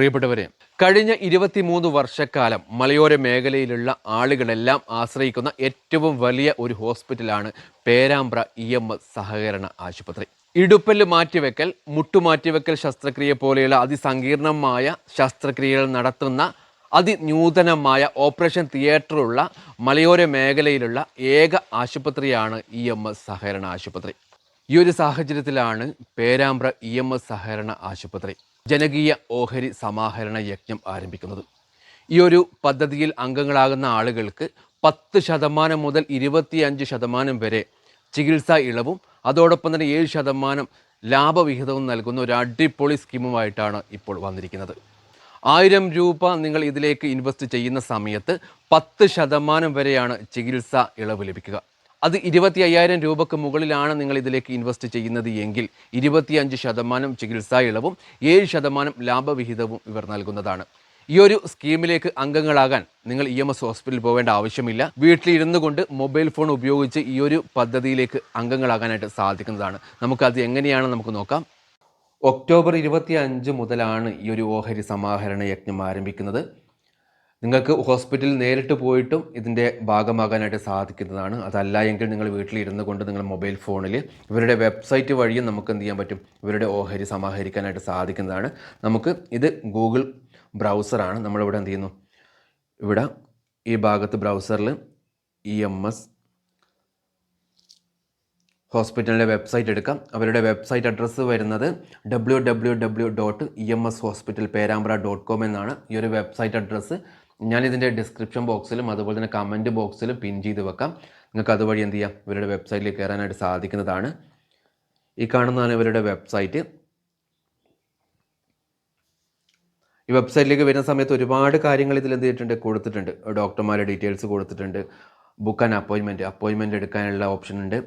പ്രിയപ്പെട്ടവരെ കഴിഞ്ഞ ഇരുപത്തിമൂന്ന് വർഷക്കാലം മലയോര മേഖലയിലുള്ള ആളുകളെല്ലാം ആശ്രയിക്കുന്ന ഏറ്റവും വലിയ ഒരു ഹോസ്പിറ്റലാണ് പേരാമ്പ്ര ഇ എം എസ് സഹകരണ ആശുപത്രി. ഇടുപ്പൽ മാറ്റിവെക്കൽ മുട്ടുമാറ്റിവെക്കൽ ശസ്ത്രക്രിയ പോലെയുള്ള അതിസങ്കീർണമായ ശസ്ത്രക്രിയകൾ നടത്തുന്ന അതിന്യൂതനമായ ഓപ്പറേഷൻ തിയേറ്ററുള്ള മലയോര മേഖലയിലുള്ള ഏക ആശുപത്രിയാണ് ഇ എം എസ് സഹകരണ ആശുപത്രി. ഈ ഒരു സാഹചര്യത്തിലാണ് പേരാമ്പ്ര ഇ എം എസ് സഹകരണ ആശുപത്രി ജനകീയ ഓഹരി സമാഹരണ യജ്ഞം ആരംഭിക്കുന്നത്. ഈ ഒരു പദ്ധതിയിൽ അംഗങ്ങളാകുന്ന ആളുകൾക്ക് പത്ത് ശതമാനം മുതൽ ഇരുപത്തിയഞ്ച് ശതമാനം വരെ ചികിത്സാ ഇളവും അതോടൊപ്പം തന്നെ ഏഴ് ശതമാനം ലാഭവിഹിതവും നൽകുന്ന ഒരു അടിപൊളി സ്കീമുമായിട്ടാണ് ഇപ്പോൾ വന്നിരിക്കുന്നത്. ആയിരം രൂപ നിങ്ങൾ ഇതിലേക്ക് ഇൻവെസ്റ്റ് ചെയ്യുന്ന സമയത്ത് പത്ത് ശതമാനം വരെയാണ് ചികിത്സാ ഇളവ് ലഭിക്കുക. അത് ഇരുപത്തി അയ്യായിരം രൂപക്ക് മുകളിലാണ് നിങ്ങൾ ഇതിലേക്ക് ഇൻവെസ്റ്റ് ചെയ്യുന്നത് എങ്കിൽ ഇരുപത്തിയഞ്ച് ശതമാനം ചികിത്സാ ഇളവും ഏഴ് ശതമാനം ലാഭവിഹിതവും ഇവർ നൽകുന്നതാണ്. ഈ ഒരു സ്കീമിലേക്ക് അംഗങ്ങളാകാൻ നിങ്ങൾ ഇ എം എസ് ഹോസ്പിറ്റലിൽ പോകേണ്ട ആവശ്യമില്ല. വീട്ടിലിരുന്നു കൊണ്ട് മൊബൈൽ ഫോൺ ഉപയോഗിച്ച് ഈ ഒരു പദ്ധതിയിലേക്ക് അംഗങ്ങളാകാനായിട്ട് സാധിക്കുന്നതാണ്. നമുക്കത് എങ്ങനെയാണ് നമുക്ക് നോക്കാം. ഒക്ടോബർ ഇരുപത്തി അഞ്ച് മുതലാണ് ഈ ഒരു ഓഹരി സമാഹരണ യജ്ഞം ആരംഭിക്കുന്നത്. നിങ്ങൾക്ക് ഹോസ്പിറ്റലിൽ നേരിട്ട് പോയിട്ടും ഇതിന്റെ ഭാഗമാകാനായിട്ട് സാധിക്കുന്നതാണ്. അതല്ല എങ്കിൽ നിങ്ങൾ വീട്ടിലിരുന്ന് കൊണ്ട് നിങ്ങൾ മൊബൈൽ ഫോണിൽ ഇവരുടെ വെബ്സൈറ്റ് വഴിയും നമുക്ക് എന്ത് ചെയ്യാൻ പറ്റും? ഇവരുടെ ഓഹരി സമാഹരിക്കാനായിട്ട് സാധിക്കുന്നതാണ്. നമുക്ക് ഇത് ഗൂഗിൾ ബ്രൗസറാണ്. നമ്മളിവിടെ എന്ത് ചെയ്യുന്നു? ഇവിടെ ഈ ഭാഗത്ത് ബ്രൗസറിൽ ഇ എം എസ് ഹോസ്പിറ്റലിന്റെ വെബ്സൈറ്റ് എടുക്കാം. അവരുടെ വെബ്സൈറ്റ് അഡ്രസ്സ് വരുന്നത് W W W dot E M S hospital Perambra dot com എന്നാണ്. ഈ ഒരു വെബ്സൈറ്റ് അഡ്രസ്സ് ഞാനിതിന്റെ ഡിസ്ക്രിപ്ഷൻ ബോക്സിലും അതുപോലെ തന്നെ കമന്റ് ബോക്സിലും പിൻ ചെയ്ത് വെക്കാം. നിങ്ങൾക്ക് അതുവഴി എന്ത് ചെയ്യാം? ഇവരുടെ വെബ്സൈറ്റിൽ കയറാനായിട്ട് സാധിക്കുന്നതാണ്. ഈ കാണുന്നതാണ് ഇവരുടെ വെബ്സൈറ്റ് ഈ വെബ്സൈറ്റിലേക്ക് വരുന്ന സമയത്ത് ഒരുപാട് കാര്യങ്ങൾ ഇതിൽ എന്ത് ചെയ്തിട്ടുണ്ട്? കൊടുത്തിട്ടുണ്ട്. ഡോക്ടർമാരുടെ ഡീറ്റെയിൽസ് കൊടുത്തിട്ടുണ്ട്. ബുക്ക് ആൻഡ് അപ്പോയിൻമെന്റ് അപ്പോയിൻമെന്റ് എടുക്കാനുള്ള ഓപ്ഷൻ ഉണ്ട്.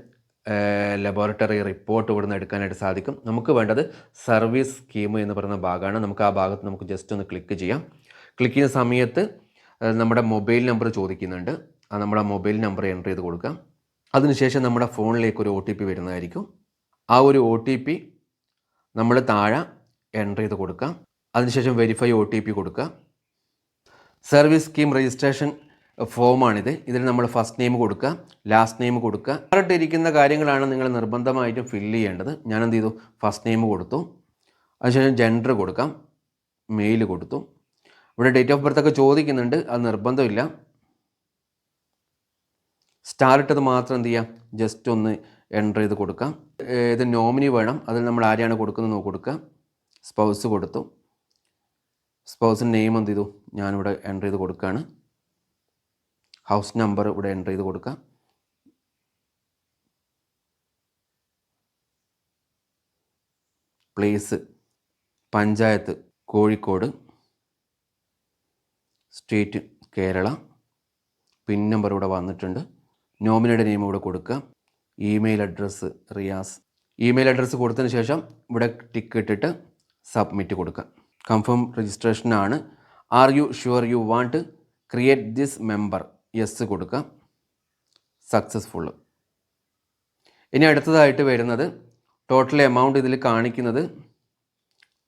ലബോറട്ടറി റിപ്പോർട്ട് ഇവിടുന്ന് എടുക്കാനായിട്ട് സാധിക്കും. നമുക്ക് വേണ്ടത് സർവീസ് സ്കീം എന്ന് പറയുന്ന ഭാഗമാണ്. നമുക്ക് ആ ഭാഗത്ത് നമുക്ക് ജസ്റ്റ് ഒന്ന് ക്ലിക്ക് ചെയ്യാം. ക്ലിക്ക് ചെയ്യുന്ന സമയത്ത് നമ്മുടെ മൊബൈൽ നമ്പർ ചോദിക്കുന്നുണ്ട്. ആ നമ്മുടെ മൊബൈൽ നമ്പർ എന്റർ ചെയ്ത് കൊടുക്കാം അതിനുശേഷം നമ്മുടെ ഫോണിലേക്ക് ഒരു ഒ ടി പി വരുന്നതായിരിക്കും. ആ ഒരു ഒ ടി പി നമ്മൾ താഴെ എന്റർ ചെയ്ത് കൊടുക്കാം അതിനുശേഷം വെരിഫൈ ഒ ടി പി കൊടുക്കുക. സർവീസ് സ്കീം രജിസ്ട്രേഷൻ ഫോമാണിത്. ഇതിൽ നമ്മൾ ഫസ്റ്റ് നെയിം കൊടുക്കുക ലാസ്റ്റ് നെയിം കൊടുക്കുക. ഇരിക്കുന്ന കാര്യങ്ങളാണ് നിങ്ങൾ നിർബന്ധമായിട്ടും ഫില്ല് ചെയ്യേണ്ടത്. ഞാൻ എന്ത് ചെയ്തു? ഫസ്റ്റ് നെയിം കൊടുത്തു. അതിനുശേഷം ജെൻഡർ കൊടുക്കാം മെയിൽ കൊടുത്തു. ഇവിടെ ഡേറ്റ് ഓഫ് ബർത്ത് ഒക്കെ ചോദിക്കുന്നുണ്ട്. അത് നിർബന്ധമില്ല. സ്റ്റാർ ഇട്ടത് മാത്രം എന്ത് ചെയ്യാം? ജസ്റ്റ് ഒന്ന് എന്റർ ചെയ്ത് കൊടുക്കാം. ഇത് നോമിനി വേണം. അതിൽ നമ്മൾ ആരെയാണ് കൊടുക്കുന്നത് കൊടുക്കുക. സ്പൗസ് കൊടുത്തു. സ്പൗസിന്റെ നെയിം എന്ത് ചെയ്തു? ഞാനിവിടെ എന്റർ ചെയ്ത് കൊടുക്കുകയാണ്. ഹൗസ് നമ്പർ ഇവിടെ എന്റർ ചെയ്ത് കൊടുക്കാം place panchayat Kozhikode. State Kerala pin number ഇവിടെ വന്നിട്ടുണ്ട്. നോമിനിയുടെ നെയിം ഇവിടെ കൊടുക്കുക. Email address Riyas. Email address കൊടുത്തതിന് ശേഷം ഇവിടെ ടിക്ക് ഇട്ടിട്ട് സബ്മിറ്റ് കൊടുക്കുക. Confirm രജിസ്ട്രേഷനാണ് are you sure you want create this member yes കൊടുക്കുക. സക്സസ്ഫുൾ ഇനി അടുത്തതായിട്ട് വരുന്നത് ടോട്ടൽ എമൗണ്ട് ഇതിൽ കാണിക്കുന്നത്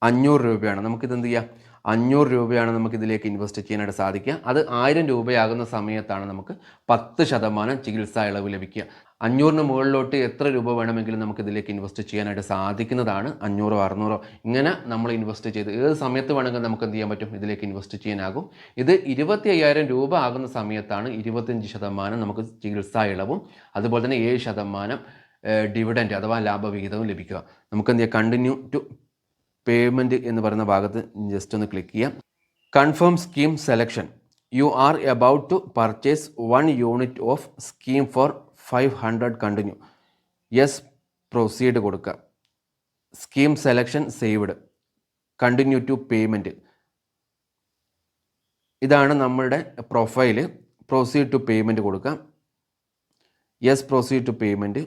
അഞ്ഞൂറ് രൂപയാണ്. നമുക്കിത് എന്ത് ചെയ്യാം? അഞ്ഞൂറ് രൂപയാണ് നമുക്ക് ഇതിലേക്ക് ഇൻവെസ്റ്റ് ചെയ്യാനായിട്ട് സാധിക്കുക. അത് ആയിരം രൂപയാകുന്ന സമയത്താണ് നമുക്ക് പത്ത് ശതമാനം ചികിത്സാ ഇളവ് ലഭിക്കുക. അഞ്ഞൂറിന് മുകളിലോട്ട് എത്ര രൂപ വേണമെങ്കിലും നമുക്ക് ഇതിലേക്ക് ഇൻവെസ്റ്റ് ചെയ്യാനായിട്ട് സാധിക്കുന്നതാണ്. അഞ്ഞൂറോ അറുന്നൂറോ ഇങ്ങനെ നമ്മൾ ഇൻവെസ്റ്റ് ചെയ്ത് ഏത് സമയത്ത് വേണമെങ്കിലും നമുക്ക് എന്ത് ചെയ്യാൻ പറ്റും? ഇതിലേക്ക് ഇൻവെസ്റ്റ് ചെയ്യാനാകും. ഇത് ഇരുപത്തി അയ്യായിരം രൂപ ആകുന്ന സമയത്താണ് ഇരുപത്തഞ്ച് ശതമാനം നമുക്ക് ചികിത്സാ ഇളവും അതുപോലെ തന്നെ ഏഴ് ശതമാനം ഡിവിഡന്റ് അഥവാ ലാഭവിഹിതവും ലഭിക്കുക. നമുക്ക് എന്ത് ചെയ്യാം? കണ്ടിന്യൂ ടു പേയ്മെന്റ് എന്ന് പറയുന്ന ഭാഗത്ത് ജസ്റ്റ് ഒന്ന് ക്ലിക്ക് ചെയ്യാം. Confirm scheme selection you are about to purchase one unit of scheme four five hundred continue yes proceed കൊടുക്കുക scheme selection saved continue to payment ഇതാണ് നമ്മളുടെ പ്രൊഫൈൽ പ്രൊസീഡ് ടു പേയ്മെന്റ് കൊടുക്കാം. Yes proceed to payment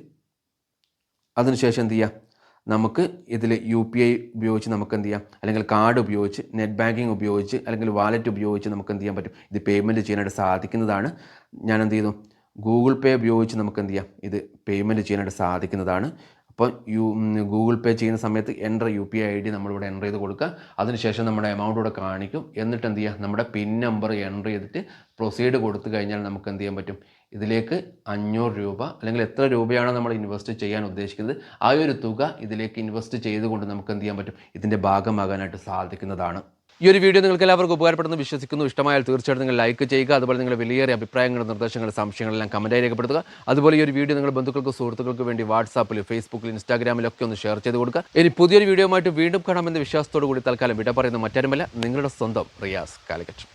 അതിനുശേഷം എന്ത് ചെയ്യുക നമുക്ക് ഇതിൽ U P I ഉപയോഗിച്ച് നമുക്ക് എന്ത് ചെയ്യാം അല്ലെങ്കിൽ കാർഡ് ഉപയോഗിച്ച് നെറ്റ് ബാങ്കിങ് ഉപയോഗിച്ച് അല്ലെങ്കിൽ വാലറ്റ് ഉപയോഗിച്ച് നമുക്ക് എന്ത് ചെയ്യാൻ പറ്റും. ഇത് പേയ്മെന്റ് ചെയ്യാനായിട്ട് സാധിക്കുന്നതാണ്. ഞാൻ എന്ത് ചെയ്തു ഗൂഗിൾ പേ ഉപയോഗിച്ച് നമുക്ക് എന്ത് ചെയ്യാം ഇത് പേയ്മെന്റ് ചെയ്യാനായിട്ട് സാധിക്കുന്നതാണ്. അപ്പോൾ യു ഗൂഗിൾ പേ ചെയ്യുന്ന സമയത്ത് enter U P I I D നമ്മളിവിടെ എന്റർ ചെയ്ത് കൊടുക്കുക. അതിനുശേഷം നമ്മുടെ എമൗണ്ട് ഇവിടെ കാണിക്കും. എന്നിട്ട് എന്ത് ചെയ്യുക? നമ്മുടെ പിൻ നമ്പർ എന്റർ ചെയ്തിട്ട് പ്രൊസീഡ് കൊടുത്തു കഴിഞ്ഞാൽ നമുക്ക് എന്ത് ചെയ്യാൻ പറ്റും? ഇതിലേക്ക് അഞ്ഞൂറ് രൂപ അല്ലെങ്കിൽ എത്ര രൂപയാണ് നമ്മൾ ഇൻവെസ്റ്റ് ചെയ്യാൻ ഉദ്ദേശിക്കുന്നത് ആ ഒരു തുക ഇതിലേക്ക് ഇൻവെസ്റ്റ് ചെയ്തുകൊണ്ട് നമുക്ക് എന്ത് ചെയ്യാൻ പറ്റും? ഇതിന്റെ ഭാഗമാകാനായിട്ട് സാധിക്കുന്നതാണ്. ഈ ഒരു വീഡിയോ നിങ്ങൾക്ക് എല്ലാവർക്കും ഉപകാരപ്പെടുന്നു വിശ്വസിക്കുന്നു. ഇഷ്ടമായാൽ തീർച്ചയായിട്ടും നിങ്ങൾ ലൈക്ക് ചെയ്യുക അതുപോലെ നിങ്ങളുടെ വിലയേറിയ അഭിപ്രായങ്ങളും നിർദ്ദേശങ്ങളും സംശയങ്ങളെല്ലാം കമന്റായി രേഖപ്പെടുത്തുക. അതുപോലെ ഈ ഒരു വീഡിയോ നിങ്ങൾ ബന്ധുക്കൾക്ക് സുഹൃത്തുക്കൾക്ക് വേണ്ടി വാട്സാപ്പിൽ ഫേസ്ബുക്കിൽ ഇൻസ്റ്റാഗ്രാമിലൊക്കെ ഒന്ന് ഷെയർ ചെയ്ത് കൊടുക്കുക. ഇനി പുതിയൊരു വീഡിയോ ആയിട്ട് വീണ്ടും കാണാമെന്ന വിശ്വാസത്തോടു കൂടി തൽക്കാലം വിട പറയുന്ന. മറ്റാരുമല്ല നിങ്ങളുടെ സ്വന്തം റിയാസ് കാലിക്കറ്റ്.